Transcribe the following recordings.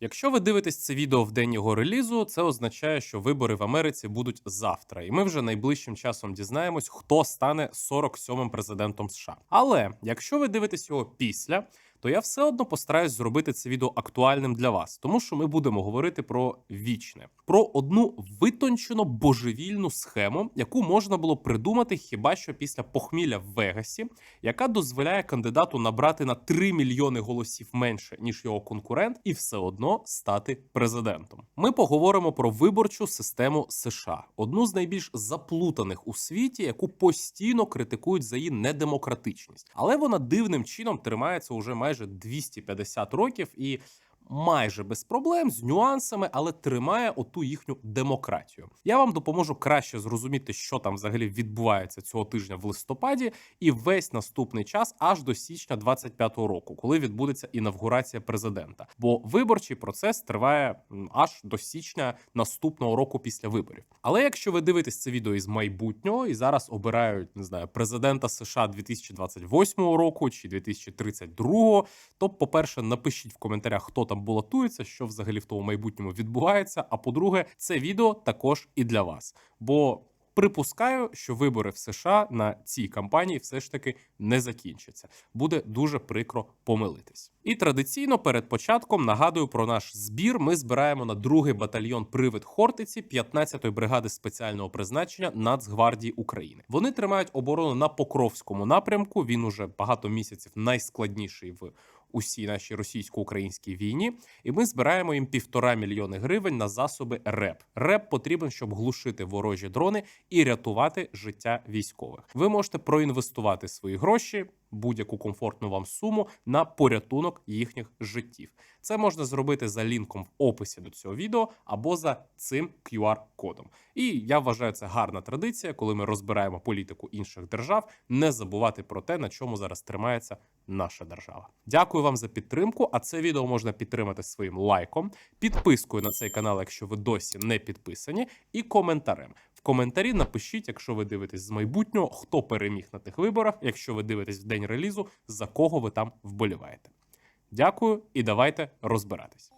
Якщо ви дивитесь це відео в день його релізу, це означає, що вибори в Америці будуть завтра, і ми вже найближчим часом дізнаємось, хто стане 47-м президентом США. Але якщо ви дивитесь його після, то я все одно постараюсь зробити це відео актуальним для вас, тому що ми будемо говорити про вічне, про одну витончено божевільну схему, яку можна було придумати хіба що після похмілля в Вегасі, яка дозволяє кандидату набрати на 3 мільйони голосів менше ніж його конкурент, і все одно стати президентом. Ми поговоримо про виборчу систему США, одну з найбільш заплутаних у світі, яку постійно критикують за її недемократичність, але вона дивним чином тримається уже майже 250 років і. Майже без проблем з нюансами, але тримає оту їхню демократію. Я вам допоможу краще зрозуміти, що там взагалі відбувається цього тижня в листопаді, і весь наступний час аж до січня 25-го року, коли відбудеться інавгурація президента. Бо виборчий процес триває аж до січня наступного року після виборів. Але якщо ви дивитесь це відео із майбутнього і зараз обирають не знаю президента США 2028 року чи 2032, то, по-перше, напишіть в коментарях, хто там балотується, що взагалі в тому майбутньому відбувається. А по-друге, це відео також і для вас. Бо припускаю, що вибори в США на цій кампанії все ж таки не закінчаться. Буде дуже прикро помилитись. І традиційно перед початком нагадую про наш збір. Ми збираємо на другий батальйон Привид Хортиці 15-ї бригади спеціального призначення Нацгвардії України. Вони тримають оборону на Покровському напрямку. Він уже багато місяців найскладніший в усій нашій російсько-українській війні, і ми збираємо їм півтора мільйони гривень на засоби РЕП. РЕП потрібен, щоб глушити ворожі дрони і рятувати життя військових. Ви можете проінвестувати свої гроші, будь-яку комфортну вам суму на порятунок їхніх життів. Це можна зробити за лінком в описі до цього відео або за цим QR-кодом. І я вважаю це гарна традиція, коли ми розбираємо політику інших держав, не забувати про те, на чому зараз тримається наша держава. Дякую вам за підтримку. А це відео можна підтримати своїм лайком, підпискою на цей канал, якщо ви досі не підписані, і коментарем. Коментарі напишіть, якщо ви дивитесь з майбутнього, хто переміг на тих виборах, якщо ви дивитесь в день релізу, за кого ви там вболіваєте. Дякую і давайте розбиратись.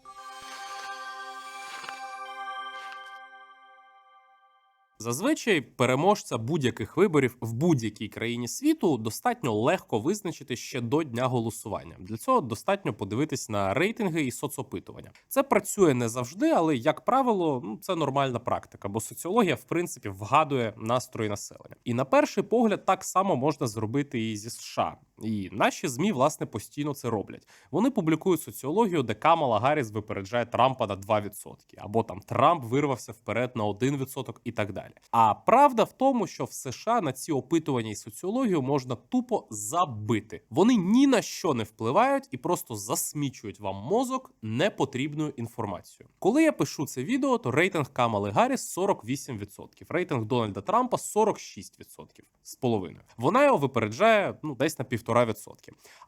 Зазвичай переможця будь-яких виборів в будь-якій країні світу достатньо легко визначити ще до дня голосування. Для цього достатньо подивитись на рейтинги і соцопитування. Це працює не завжди, але як правило, ну це нормальна практика, бо соціологія, в принципі, вгадує настрої населення. І на перший погляд, так само можна зробити і зі США. І наші змі власне постійно це роблять. Вони публікують соціологію, де Камала Гарріс випереджає Трампа на 2%, або там Трамп вирвався вперед на 1% і так далі. А правда в тому, що в США на ці опитування і соціологію можна тупо забити. Вони ні на що не впливають і просто засмічують вам мозок непотрібною інформацією. Коли я пишу це відео, то рейтинг Камали Гарріс 48%, рейтинг Дональда Трампа 46% з половиною. Вона його випереджає ну десь на 1,5%.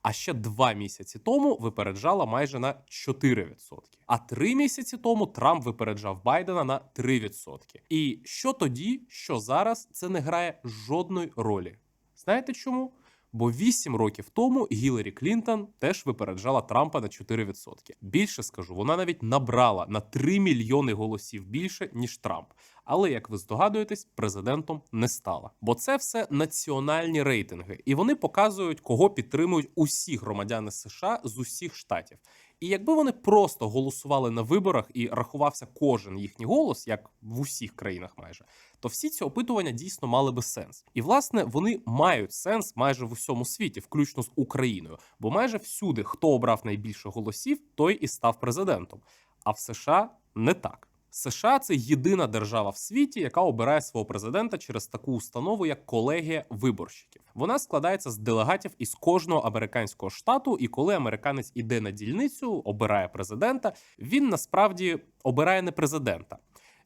А ще два місяці тому випереджала майже на 4%. А три місяці тому Трамп випереджав Байдена на 3%. І що тоді, що зараз, це не грає жодної ролі. Знаєте чому? Бо 8 років тому Гіларі Клінтон теж випереджала Трампа на 4%. Більше скажу, вона навіть набрала на 3 мільйони голосів більше ніж Трамп. Але як ви здогадуєтесь, президентом не стала. Бо це все національні рейтинги, і вони показують, кого підтримують усі громадяни США з усіх штатів. І якби вони просто голосували на виборах і рахувався кожен їхній голос, як в усіх країнах майже, то всі ці опитування дійсно мали би сенс. І власне вони мають сенс майже в усьому світі, включно з Україною. Бо майже всюди, хто обрав найбільше голосів, той і став президентом. А в США не так. США це єдина держава в світі, яка обирає свого президента через таку установу, як колегія виборщиків. Вона складається з делегатів із кожного американського штату, і коли американець іде на дільницю, обирає президента, він насправді обирає не президента.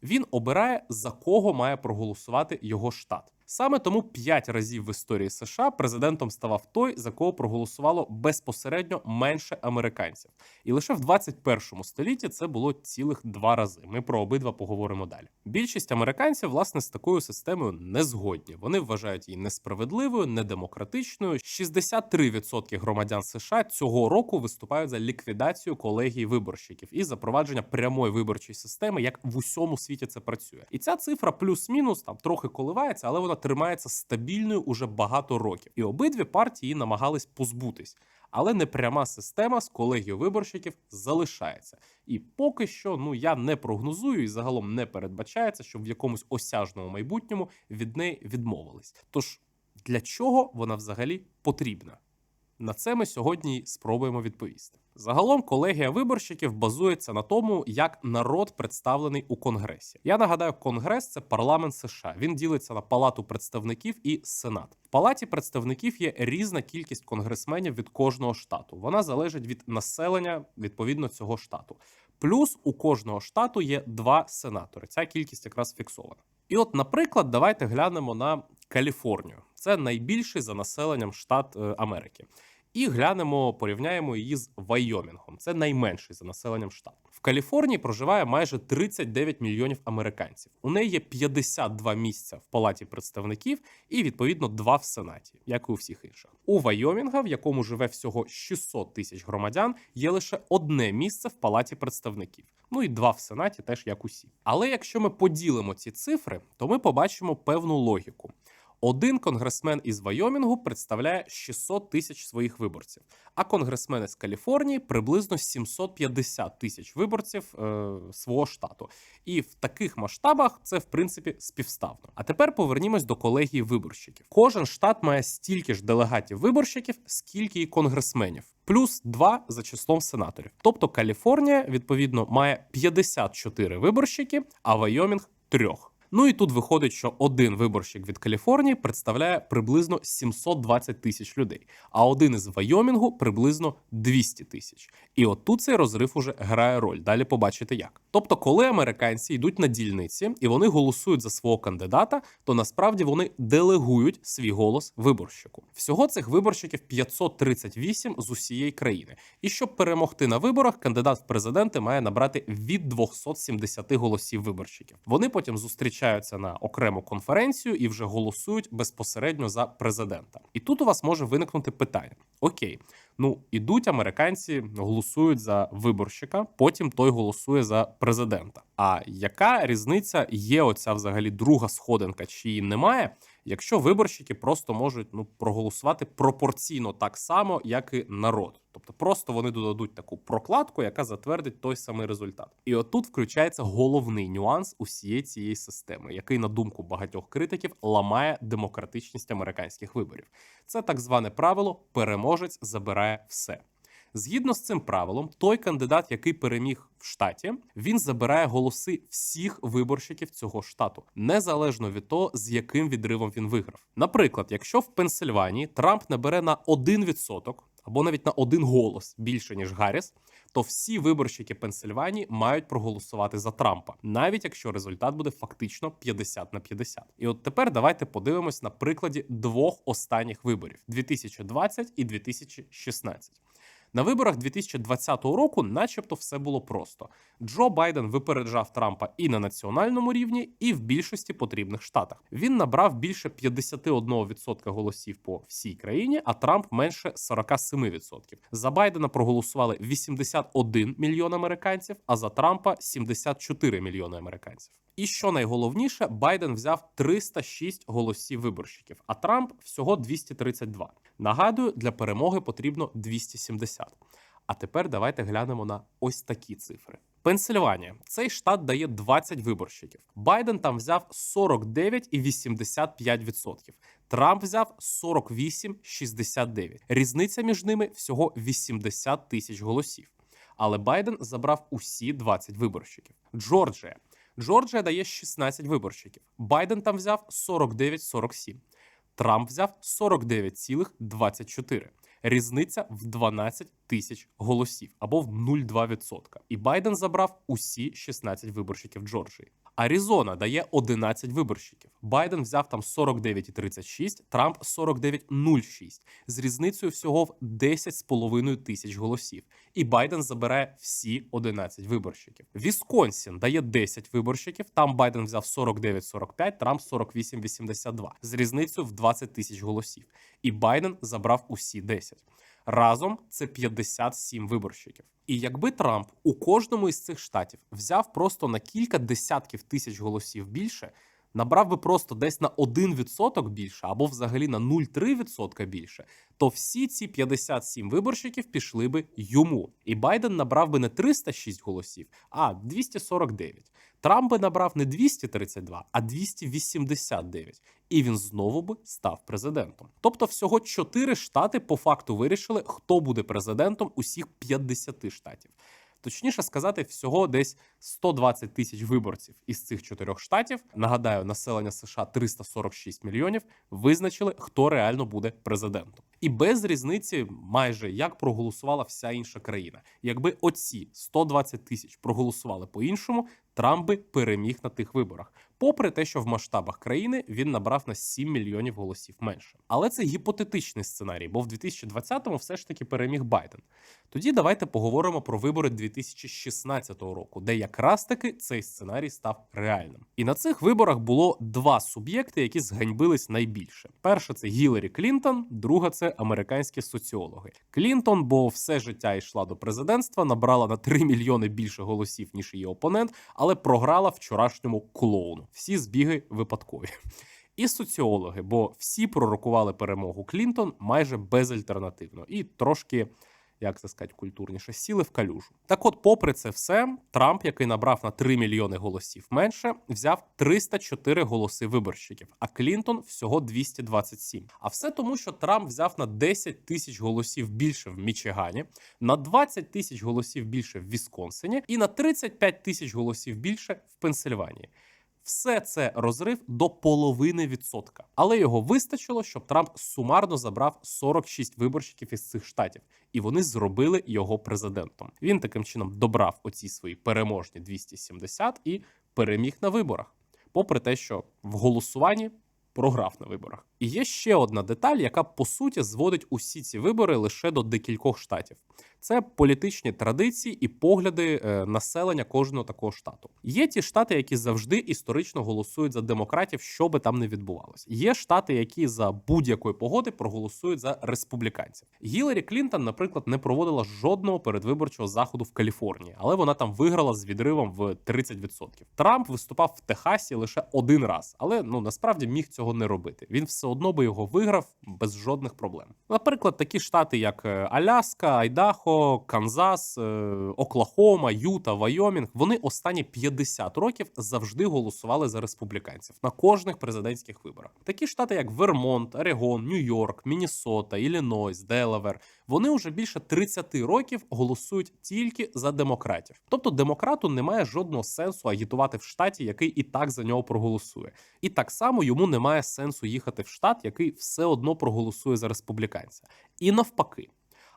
Він обирає за кого має проголосувати його штат. Саме тому п'ять разів в історії США президентом ставав той, за кого проголосувало безпосередньо менше американців. І лише в 21 столітті це було цілих два рази. Ми про обидва поговоримо далі. Більшість американців, власне, з такою системою не згодні. Вони вважають її несправедливою, недемократичною. 63% громадян США цього року виступають за ліквідацію колегії виборщиків і запровадження прямої виборчої системи, як в усьому світі це працює. І ця цифра плюс-мінус там трохи коливається, але вона тримається стабільною уже багато років. І обидві партії намагались позбутись. Але непряма система з колегією виборщиків залишається. І поки що, ну я не прогнозую і загалом не передбачається, що в якомусь осяжному майбутньому від неї відмовились. Тож для чого вона взагалі потрібна? На це ми сьогодні спробуємо відповісти. Загалом колегія виборщиків базується на тому, як народ представлений у конгресі. Я нагадаю, конгрес це парламент США. Він ділиться на палату представників і сенат. В палаті представників є різна кількість конгресменів від кожного штату. Вона залежить від населення відповідно цього штату. Плюс у кожного штату є два сенатори. Ця кількість якраз фіксована. І от, наприклад, давайте глянемо на Каліфорнію. Це найбільший за населенням штат е, Америки. І глянемо, порівняємо її з Вайомінгом. Це найменший за населенням штат. В Каліфорнії проживає майже 39 мільйонів американців. У неї є 52 місця в палаті представників і відповідно два в сенаті, як і у всіх інших. У Вайомінга, в якому живе всього 600 тисяч громадян, є лише одне місце в палаті представників. Ну і два в сенаті, теж як усі. Але якщо ми поділимо ці цифри, то ми побачимо певну логіку. Один конгресмен із Вайомінгу представляє 600 тисяч своїх виборців, а конгресмени з Каліфорнії приблизно 750 тисяч виборців е, свого штату. І в таких масштабах це в принципі співставно. А тепер повернімось до колегії виборщиків. Кожен штат має стільки ж делегатів виборщиків, скільки і конгресменів. Плюс два за числом сенаторів. Тобто Каліфорнія відповідно має 54 виборщики, а Вайомінг трьох. Ну і тут виходить, що один виборщик від Каліфорнії представляє приблизно 720 тисяч людей, а один із Вайомінгу приблизно 200 тисяч. І от тут цей розрив уже грає роль. Далі побачите як. Тобто, коли американці йдуть на дільниці і вони голосують за свого кандидата, то насправді вони делегують свій голос виборщику. Всього цих виборщиків 538 з усієї країни. І щоб перемогти на виборах, кандидат в президенти має набрати від 270 голосів виборщиків. Вони потім зустрічаються на окрему конференцію і вже голосують безпосередньо за президента. І тут у вас може виникнути питання: окей, ну ідуть американці, голосують за виборщика, потім той голосує за президента. А яка різниця є? Оця взагалі друга сходинка, чи її немає? Якщо виборщики просто можуть ну проголосувати пропорційно так само, як і народ, тобто просто вони додадуть таку прокладку, яка затвердить той самий результат. І отут включається головний нюанс усієї цієї системи, який, на думку багатьох критиків, ламає демократичність американських виборів. Це так зване правило переможець забирає все. Згідно з цим правилом, той кандидат, який переміг в штаті, він забирає голоси всіх виборщиків цього штату, незалежно від того, з яким відривом він виграв. Наприклад, якщо в Пенсильванії Трамп набере на 1% або навіть на один голос більше ніж Гарріс, то всі виборщики Пенсильванії мають проголосувати за Трампа, навіть якщо результат буде фактично 50 на 50. І от тепер давайте подивимось на прикладі двох останніх виборів: 2020 і 2016. На виборах 2020 року, начебто, все було просто. Джо Байден випереджав Трампа і на національному рівні, і в більшості потрібних штатах. Він набрав більше 51% голосів по всій країні, а Трамп менше 47%. За Байдена проголосували 81 мільйон американців, а за Трампа 74 мільйони американців. І що найголовніше, Байден взяв 306 голосів виборщиків, а Трамп всього 232. Нагадую, для перемоги потрібно 270. А тепер давайте глянемо на ось такі цифри. Пенсильванія цей штат дає 20 виборщиків. Байден там взяв 49,85%. Трамп взяв 48,69%. Різниця між ними всього 80 тисяч голосів. Але Байден забрав усі 20 виборщиків. Джорджія. Джорджія дає 16 виборщиків. Байден там взяв 49,47. Трамп взяв 49,24. Різниця в 12 тисяч голосів або в 0,2%. І Байден забрав усі 16 виборщиків Джорджії. Аризона дає 11 виборщиків. Байден взяв там 49,36, Трамп 49,06, з різницею всього в 10,5 тисяч голосів. І Байден забирає всі 11 виборщиків. Вісконсін дає 10 виборщиків. Там Байден взяв 49,45, Трамп 48,82, з різницею в 20 тисяч голосів. І Байден забрав усі 10. Разом це 57 виборщиків. І якби Трамп у кожному із цих штатів взяв просто на кілька десятків тисяч голосів більше, набрав би просто десь на 1% більше або взагалі на 0,3% більше, то всі ці 57 виборщиків пішли би йому. І Байден набрав би не 306 голосів, а 249. Трамп би набрав не 232, а 289. І він знову би став президентом. Тобто, всього 4 штати по факту вирішили, хто буде президентом усіх 50 штатів. Точніше сказати, всього десь 120 тисяч виборців із цих чотирьох штатів. Нагадаю, населення США 346 мільйонів. Визначили, хто реально буде президентом, і без різниці, майже як проголосувала вся інша країна. Якби оці 120 тисяч проголосували по-іншому, Трамп би переміг на тих виборах, попри те, що в масштабах країни він набрав на 7 мільйонів голосів менше. Але це гіпотетичний сценарій, бо в 2020-му все ж таки переміг Байден. Тоді давайте поговоримо про вибори 2016 року, де якраз таки цей сценарій став реальним. І на цих виборах було два суб'єкти, які зганьбились найбільше. Перша це Гіларі Клінтон, друга це американські соціологи. Клінтон, бо все життя йшла до президентства, набрала на 3 мільйони більше голосів ніж її опонент, але програла вчорашньому клоуну. Всі збіги випадкові. І соціологи, бо всі пророкували перемогу Клінтон майже безальтернативно і трошки. Як це сказати, культурніше сіли в калюжу. Так, от, попри це все, Трамп, який набрав на 3 мільйони голосів менше, взяв 304 голоси виборщиків, а Клінтон всього 227. А все тому, що Трамп взяв на 10 тисяч голосів більше в Мічигані, на 20 тисяч голосів більше в Вісконсині і на 35 тисяч голосів більше в Пенсильванії. Все це розрив до половини відсотка, але його вистачило, щоб Трамп сумарно забрав 46 виборщиків із цих штатів, і вони зробили його президентом. Він таким чином добрав оці свої переможні 270 і переміг на виборах, попри те, що в голосуванні програв на виборах. І є ще одна деталь, яка по суті зводить усі ці вибори лише до декількох штатів. Це політичні традиції і погляди е, населення кожного такого штату. Є ті штати, які завжди історично голосують за демократів, що би там не відбувалось. Є штати, які за будь-якої погоди проголосують за республіканців. Гіларі Клінтон, наприклад, не проводила жодного передвиборчого заходу в Каліфорнії, але вона там виграла з відривом в 30%. Трамп виступав в Техасі лише один раз, але ну насправді міг цього не робити. Він все одно би його виграв без жодних проблем. Наприклад, такі штати, як е, Аляска, Айдахо. Канзас, е, Оклахома, Юта, Вайомінг вони останні 50 років завжди голосували за республіканців на кожних президентських виборах. Такі штати, як Вермонт, Орегон, Нью-Йорк, Міннесота, Іллінойс, Делавер, вони вже більше 30 років голосують тільки за демократів. Тобто демократу немає жодного сенсу агітувати в штаті, який і так за нього проголосує. І так само йому немає сенсу їхати в штат, який все одно проголосує за республіканця. І навпаки.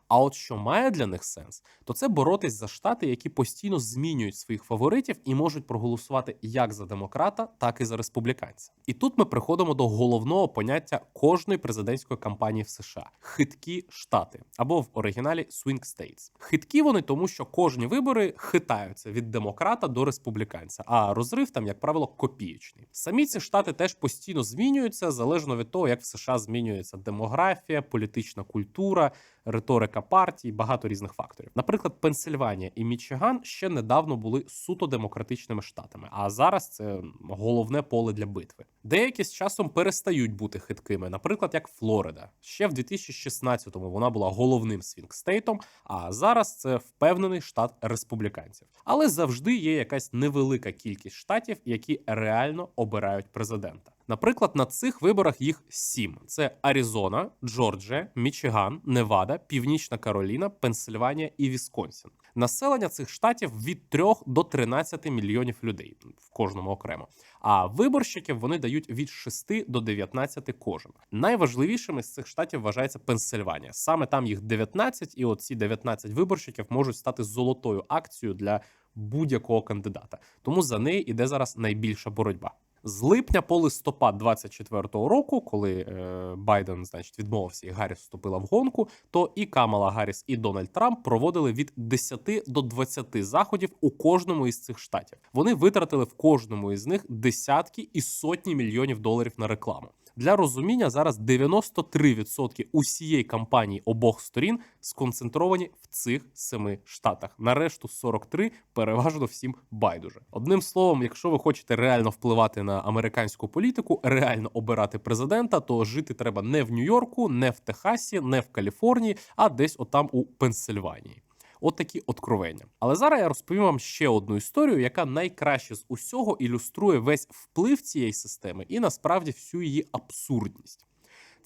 А от що має для них сенс, то це боротись за штати, які постійно змінюють своїх фаворитів і можуть проголосувати як за демократа, так і за республіканця. І тут ми приходимо до головного поняття кожної президентської кампанії в США хиткі штати або в оригіналі Swing States. Хиткі вони тому, що кожні вибори хитаються від демократа до республіканця, а розрив там, як правило, копієчний. Самі ці штати теж постійно змінюються залежно від того, як в США змінюється демографія, політична культура риторика партій, багато різних факторів. Наприклад, Пенсильванія і Мічиган ще недавно були суто демократичними штатами, а зараз це головне поле для битви. Деякі з часом перестають бути хиткими, наприклад, як Флорида. Ще в 2016-му вона була головним свінгстейтом, а зараз це впевнений штат республіканців. Але завжди є якась невелика кількість штатів, які реально обирають президента. Наприклад, на цих виборах їх сім: це Аризона, Джорджія, Мічиган, Невада, Північна Кароліна, Пенсильванія і Вісконсін. Населення цих штатів від 3 до 13 мільйонів людей в кожному окремо. А виборщиків вони дають від 6 до 19 кожен. Найважливішими з цих штатів вважається Пенсильванія. Саме там їх 19, і оці 19 виборщиків можуть стати золотою акцією для будь-якого кандидата. Тому за неї іде зараз найбільша боротьба. З липня по листопад 24-го року, коли е, Байден, значить, відмовився і Гарріс вступила в гонку, то і Камала Гарріс, і Дональд Трамп проводили від 10 до 20 заходів у кожному із цих штатів. Вони витратили в кожному із них десятки і сотні мільйонів доларів на рекламу. Для розуміння зараз 93% усієї кампанії обох сторін сконцентровані в цих семи штатах. Нарешту 43 переважно всім байдуже. Одним словом, якщо ви хочете реально впливати на американську політику, реально обирати президента, то жити треба не в Нью-Йорку, не в Техасі, не в Каліфорнії, а десь отам у Пенсильванії. От откровення. Але зараз я розповім вам ще одну історію, яка найкраще з усього ілюструє весь вплив цієї системи і насправді всю її абсурдність.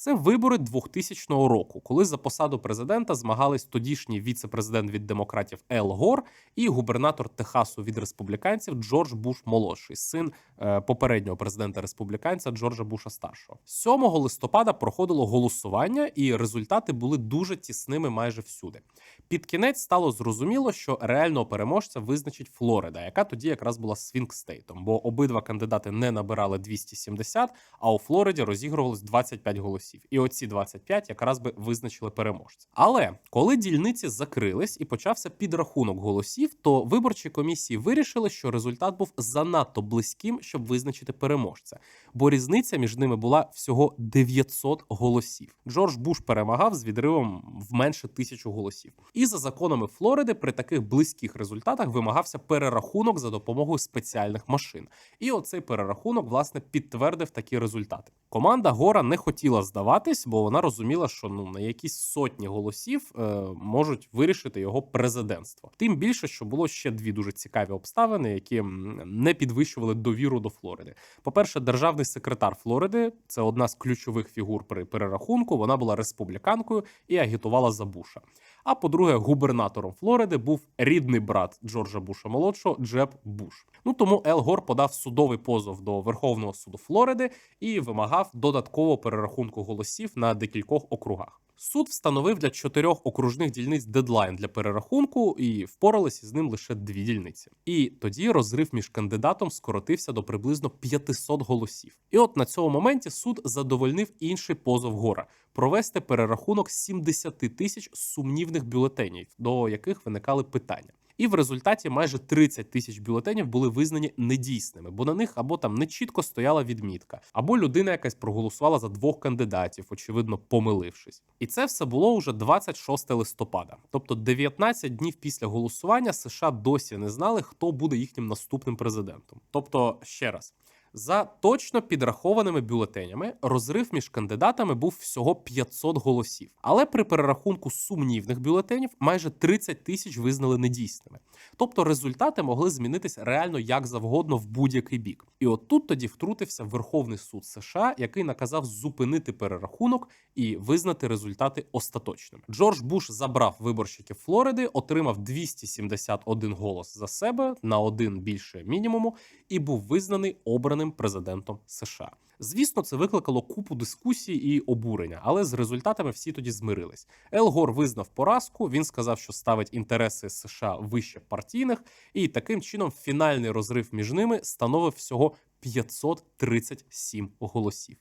Це вибори 2000 року, коли за посаду президента змагались тодішній віце-президент від демократів Ел Гор і губернатор Техасу від республіканців Джордж Буш молодший, син е, попереднього президента республіканця Джорджа Буша старшого. 7 листопада проходило голосування, і результати були дуже тісними майже всюди. Під кінець стало зрозуміло, що реального переможця визначить Флорида, яка тоді якраз була свінг-стейтом, бо обидва кандидати не набирали 270, а у Флориді розігрувалось 25 голосів. І оці 25 якраз би визначили переможця. Але коли дільниці закрились і почався підрахунок голосів, то виборчі комісії вирішили, що результат був занадто близьким, щоб визначити переможця, бо різниця між ними була всього 900 голосів. Джордж Буш перемагав з відривом в менше тисячу голосів. І за законами Флориди при таких близьких результатах вимагався перерахунок за допомогою спеціальних машин. І оцей перерахунок власне підтвердив такі результати. Команда Гора не хотіла здаватись, бо вона розуміла, що ну на якісь сотні голосів е, можуть вирішити його президентство. Тим більше, що було ще дві дуже цікаві обставини, які не підвищували довіру до Флориди. По-перше, державний секретар Флориди це одна з ключових фігур при перерахунку. Вона була республіканкою і агітувала за Буша. А по-друге, губернатором Флориди був рідний брат Джорджа Буша молодшого Джеб Буш. Ну тому Ел Гор подав судовий позов до Верховного суду Флориди і вимагав додаткового перерахунку голосів на декількох округах. Суд встановив для чотирьох окружних дільниць дедлайн для перерахунку, і впоралися з ним лише дві дільниці. І тоді розрив між кандидатом скоротився до приблизно 500 голосів. І от на цьому моменті суд задовольнив інший позов гора провести перерахунок 70 тисяч сумнівних бюлетенів, до яких виникали питання. І в результаті майже 30 тисяч бюлетенів були визнані недійсними, бо на них або там не чітко стояла відмітка, або людина якась проголосувала за двох кандидатів, очевидно, помилившись. І це все було уже 26 листопада, тобто 19 днів після голосування США досі не знали, хто буде їхнім наступним президентом. Тобто, ще раз. За точно підрахованими бюлетенями розрив між кандидатами був всього 500 голосів. Але при перерахунку сумнівних бюлетенів майже 30 тисяч визнали недійсними. Тобто результати могли змінитися реально як завгодно в будь-який бік. І от тут тоді втрутився Верховний суд США, який наказав зупинити перерахунок і визнати результати остаточними. Джордж Буш забрав виборщиків Флориди, отримав 271 голос за себе на один більше мінімуму, і був визнаний обраним президентом США. Звісно, це викликало купу дискусій і обурення, але з результатами всі тоді змирились. Ел Гор визнав поразку. Він сказав, що ставить інтереси США вище партійних, і таким чином фінальний розрив між ними становив всього 537 голосів.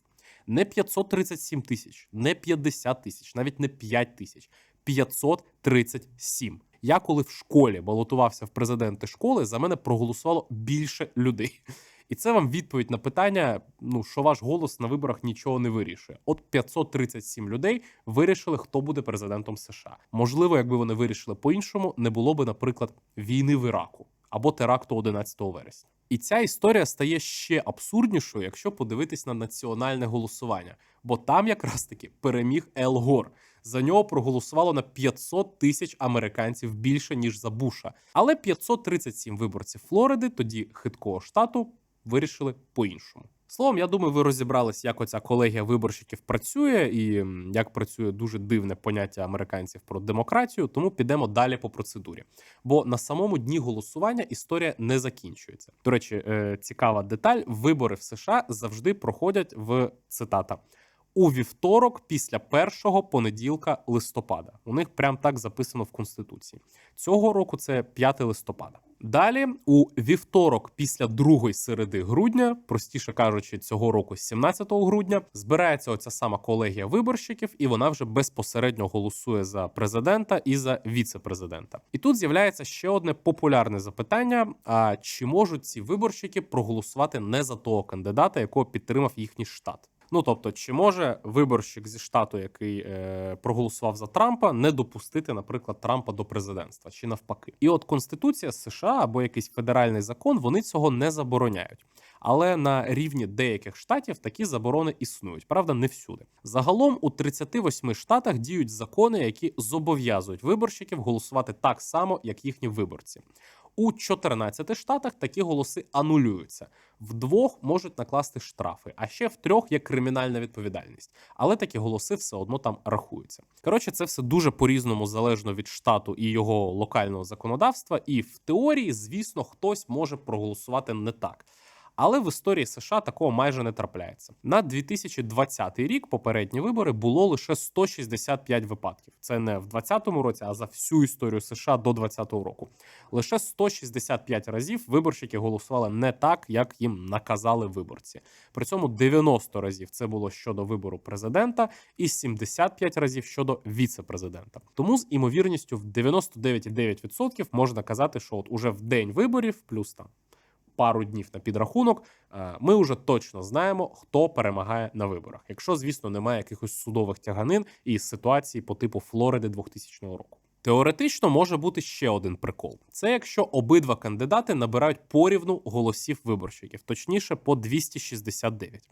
Не 537 тисяч, не 50 тисяч, навіть не 5 тисяч, 537. Я коли в школі балотувався в президенти школи, за мене проголосувало більше людей. І це вам відповідь на питання: ну що ваш голос на виборах нічого не вирішує. От 537 людей вирішили, хто буде президентом США. Можливо, якби вони вирішили по-іншому, не було би, наприклад, війни в Іраку або теракту 11 вересня. І ця історія стає ще абсурднішою, якщо подивитись на національне голосування, бо там якраз таки переміг Ел Гор. За нього проголосувало на 500 тисяч американців більше ніж за Буша. Але 537 виборців Флориди, тоді хиткого штату, вирішили по-іншому. Словом, я думаю, ви розібрались, як оця колегія виборщиків працює і як працює дуже дивне поняття американців про демократію. Тому підемо далі по процедурі. Бо на самому дні голосування історія не закінчується. До речі, е, цікава деталь: вибори в США завжди проходять в цитата. У вівторок після першого понеділка листопада. У них прям так записано в конституції. Цього року це 5 листопада. Далі, у вівторок, після другої середи грудня, простіше кажучи, цього року, 17 грудня, збирається оця сама колегія виборщиків, і вона вже безпосередньо голосує за президента і за віце-президента. І тут з'являється ще одне популярне запитання: а чи можуть ці виборщики проголосувати не за того кандидата, якого підтримав їхній штат? Ну тобто, чи може виборщик зі штату, який е, проголосував за Трампа, не допустити, наприклад, Трампа до президентства, чи навпаки? І от Конституція США або якийсь федеральний закон вони цього не забороняють. Але на рівні деяких штатів такі заборони існують. Правда, не всюди. Загалом у 38 штатах діють закони, які зобов'язують виборщиків голосувати так само, як їхні виборці. У 14 штатах такі голоси анулюються. В двох можуть накласти штрафи, а ще в трьох є кримінальна відповідальність. Але такі голоси все одно там рахуються. Коротше, це все дуже по-різному залежно від штату і його локального законодавства. І в теорії, звісно, хтось може проголосувати не так. Але в історії США такого майже не трапляється. На 2020 рік попередні вибори було лише 165 випадків. Це не в 2020 році, а за всю історію США до 2020 року. Лише 165 разів виборщики голосували не так, як їм наказали виборці. При цьому 90 разів це було щодо вибору президента, і 75 разів щодо віце-президента. Тому з імовірністю в 99,9% можна казати, що от уже в день виборів, плюс там пару днів на підрахунок, е, ми вже точно знаємо, хто перемагає на виборах. Якщо, звісно, немає якихось судових тяганин і ситуації по типу Флориди 2000 року. Теоретично може бути ще один прикол: це якщо обидва кандидати набирають порівну голосів виборщиків, точніше по 269.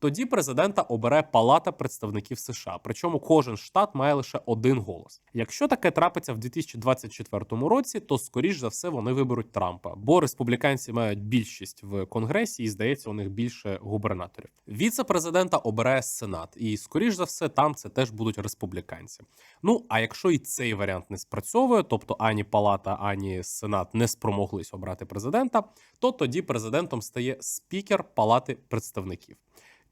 Тоді президента обере Палата представників США. Причому кожен штат має лише один голос. Якщо таке трапиться в 2024 році, то скоріш за все вони виберуть Трампа, бо республіканці мають більшість в конгресі, і здається, у них більше губернаторів. Віце-президента обирає Сенат, і скоріш за все там це теж будуть республіканці. Ну а якщо і цей варіант не спрацьовує, тобто ані Палата, ані Сенат не спромоглись обрати президента, то тоді президентом стає спікер Палати представників.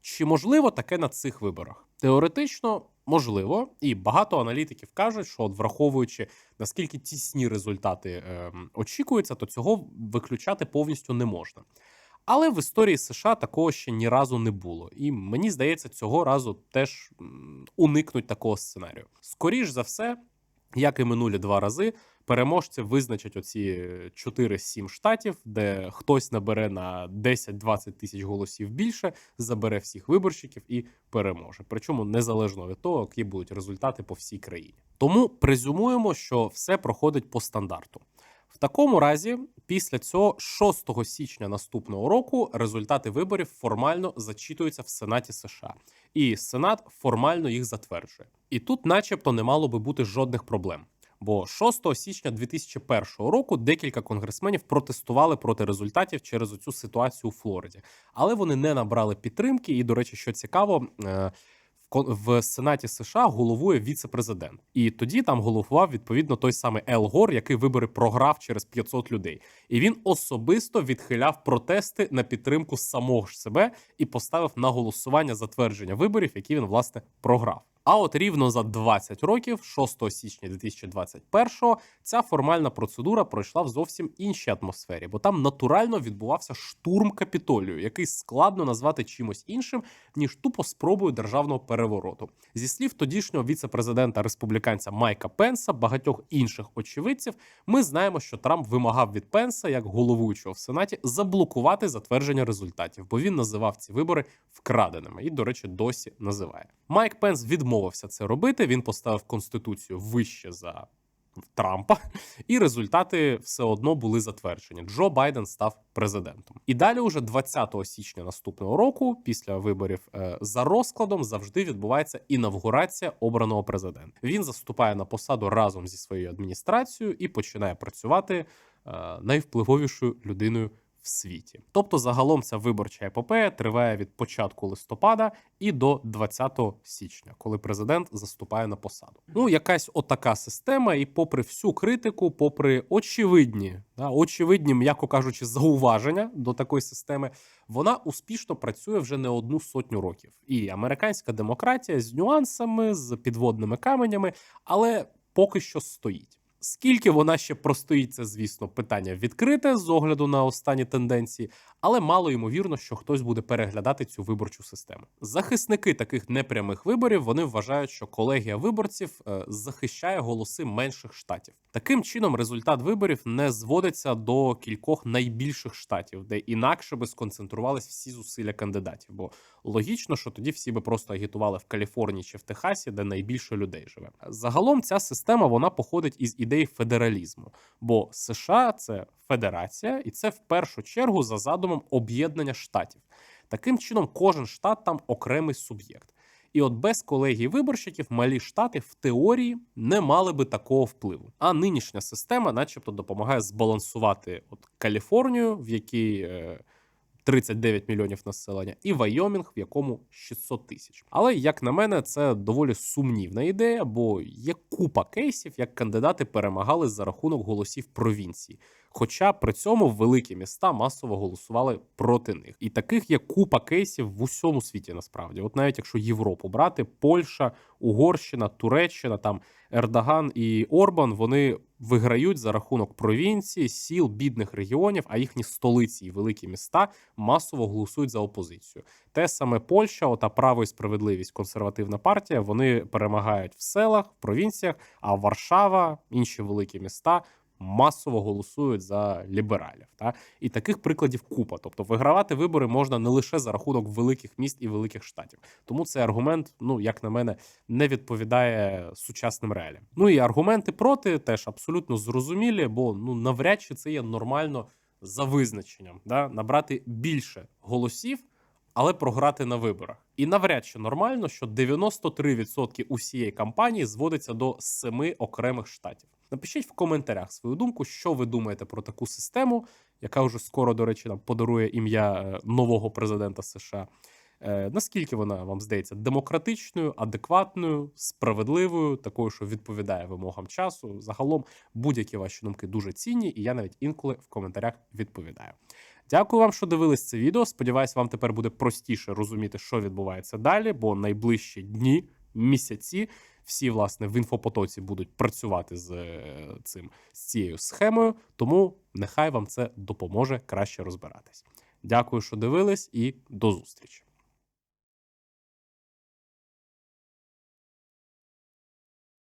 Чи можливо таке на цих виборах? Теоретично можливо, і багато аналітиків кажуть, що, от враховуючи наскільки тісні результати е, очікуються, то цього виключати повністю не можна. Але в історії США такого ще ні разу не було, і мені здається, цього разу теж уникнуть такого сценарію. Скоріш за все, як і минулі два рази, переможці визначать оці 4-7 штатів, де хтось набере на 10-20 тисяч голосів більше, забере всіх виборщиків і переможе. Причому незалежно від того, які будуть результати по всій країні. Тому презюмуємо, що все проходить по стандарту. В такому разі, після цього 6 січня наступного року результати виборів формально зачитуються в Сенаті США, і Сенат формально їх затверджує. І тут, начебто, не мало би бути жодних проблем. Бо 6 січня 2001 року декілька конгресменів протестували проти результатів через оцю ситуацію у Флориді, але вони не набрали підтримки. І, до речі, що цікаво, е, в Сенаті США головує віце-президент, і тоді там головував відповідно той самий Ел Гор, який вибори програв через 500 людей, і він особисто відхиляв протести на підтримку самого ж себе і поставив на голосування затвердження виборів, які він власне програв. А от рівно за 20 років, 6 січня 2021-го, ця формальна процедура пройшла в зовсім іншій атмосфері, бо там натурально відбувався штурм капітолію, який складно назвати чимось іншим ніж тупо спробою державного перевороту. Зі слів тодішнього віце-президента республіканця Майка Пенса, багатьох інших очевидців, ми знаємо, що Трамп вимагав від Пенса, як головуючого в сенаті, заблокувати затвердження результатів, бо він називав ці вибори вкраденими і, до речі, досі називає. Майк Пенс відмовився це робити. Він поставив конституцію вище за Трампа, і результати все одно були затверджені. Джо Байден став президентом. І далі, уже 20 січня наступного року, після виборів е, за розкладом, завжди відбувається інавгурація обраного президента. Він заступає на посаду разом зі своєю адміністрацією і починає працювати е, найвпливовішою людиною в світі. Тобто, загалом ця виборча епопея триває від початку листопада і до 20 січня, коли президент заступає на посаду. Ну, якась отака система, і попри всю критику, попри очевидні, да, очевидні, м'яко кажучи, зауваження до такої системи, вона успішно працює вже не одну сотню років. І американська демократія з нюансами, з підводними каменями, але поки що стоїть. Скільки вона ще простоїть, це, звісно, питання відкрите з огляду на останні тенденції, але мало ймовірно, що хтось буде переглядати цю виборчу систему. Захисники таких непрямих виборів вони вважають, що колегія виборців е, захищає голоси менших штатів. Таким чином, результат виборів не зводиться до кількох найбільших штатів, де інакше би сконцентрувались всі зусилля кандидатів. Бо логічно, що тоді всі би просто агітували в Каліфорнії чи в Техасі, де найбільше людей живе. Загалом ця система вона походить із ідеї федералізму, бо США це федерація, і це в першу чергу за задумом об'єднання штатів. Таким чином, кожен штат там окремий суб'єкт. І от без колегії виборщиків малі штати в теорії не мали би такого впливу. А нинішня система, начебто, допомагає збалансувати от Каліфорнію, в якій е, 39 мільйонів населення, і Вайомінг, в якому 600 тисяч. Але як на мене, це доволі сумнівна ідея, бо є купа кейсів, як кандидати перемагали за рахунок голосів провінції. Хоча при цьому великі міста масово голосували проти них. І таких є купа кейсів в усьому світі. Насправді, от навіть якщо Європу брати, Польща, Угорщина, Туреччина, там Ердоган і Орбан вони виграють за рахунок провінції, сіл, бідних регіонів, а їхні столиці і великі міста масово голосують за опозицію. Те саме Польща, ота право і справедливість, консервативна партія. Вони перемагають в селах, в провінціях, а Варшава, інші великі міста. Масово голосують за лібералів, та і таких прикладів купа. Тобто вигравати вибори можна не лише за рахунок великих міст і великих штатів. Тому цей аргумент, ну як на мене, не відповідає сучасним реаліям. Ну і аргументи проти теж абсолютно зрозумілі, бо ну навряд чи це є нормально за визначенням, да? набрати більше голосів, але програти на виборах. І навряд чи нормально, що 93% усієї кампанії зводиться до семи окремих штатів. Напишіть в коментарях свою думку, що ви думаєте про таку систему, яка вже скоро, до речі, нам подарує ім'я е, нового президента США. Е, наскільки вона вам здається демократичною, адекватною, справедливою, такою, що відповідає вимогам часу. Загалом будь-які ваші думки дуже цінні, і я навіть інколи в коментарях відповідаю. Дякую вам, що дивились це відео. Сподіваюсь, вам тепер буде простіше розуміти, що відбувається далі, бо найближчі дні, місяці всі власне в інфопотоці будуть працювати з е, цим з цією схемою. Тому нехай вам це допоможе краще розбиратись. Дякую, що дивились, і до зустрічі.